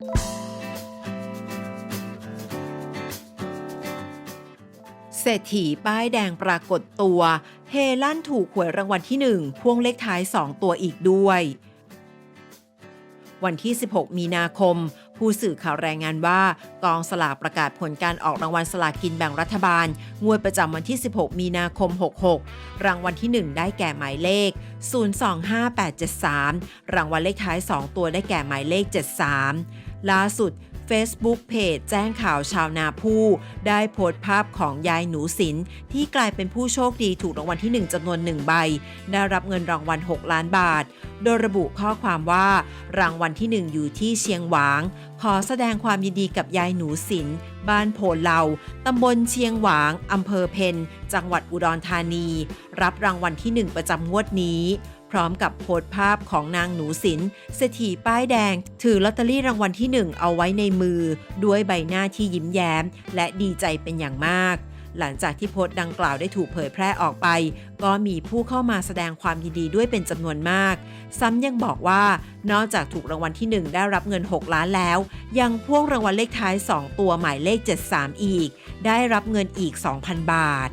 เศรษฐีป้ายแดงปรากฏตัว เฮลั่นถูกหวยรางวัลที่ 1 พ่วงเลขท้าย 2 ตัวอีกด้วย วันที่ 16 มีนาคม ผู้สื่อข่าวรายงานว่า กองสลากประกาศผลการออกรางวัลสลากกินแบ่งรัฐบาล งวดประจำวันที่ 16 มีนาคม 66 รางวัลที่ 1 ได้แก่หมายเลข 025873 รางวัลเลขท้าย 2 ตัวได้แก่หมายเลข 73 ล่าสุด Facebook เพจแจ้งข่าวชาวนาผู้ ได้โพสต์ภาพของยายหนูสิน ที่กลายเป็นผู้โชคดีถูกรางวัลที่ 1จำนวน 1 ใบ ได้รับเงินรางวัล 6 ล้านบาท โดยระบุข้อความว่า รางวัลที่ 1 อยู่ที่เชียงหวาง ขอแสดงความยินดีกับยายหนูสิน บ้านโพเหลาตำบลเชียงหวางอำเภอเพนจังหวัดอุดรธานี รับรางวัลที่ 1 ประจำงวดนี้ พร้อมกับโพสต์ภาพของนางหนูสินเศรษฐีป้ายแดง ถือลอตเตอรี่รางวัลที่ 1 เอาไว้ในมือ ด้วยใบหน้าที่ยิ้มแย้ม และดีใจเป็นอย่างมาก หลังจากที่โพสต์ดังกล่าวได้ถูกเผยแพร่ออกไป ก็มีผู้เข้ามาแสดงความยินดีด้วยเป็นจำนวนมาก ซ้ำยังบอกว่า นอกจากถูกรางวัลที่ 1 ได้รับเงิน 6 ล้านแล้ว ยังพ่วงรางวัลเลขท้าย 2 ตัวหมายเลข 73 อีก ได้รับเงินอีก 2,000 บาท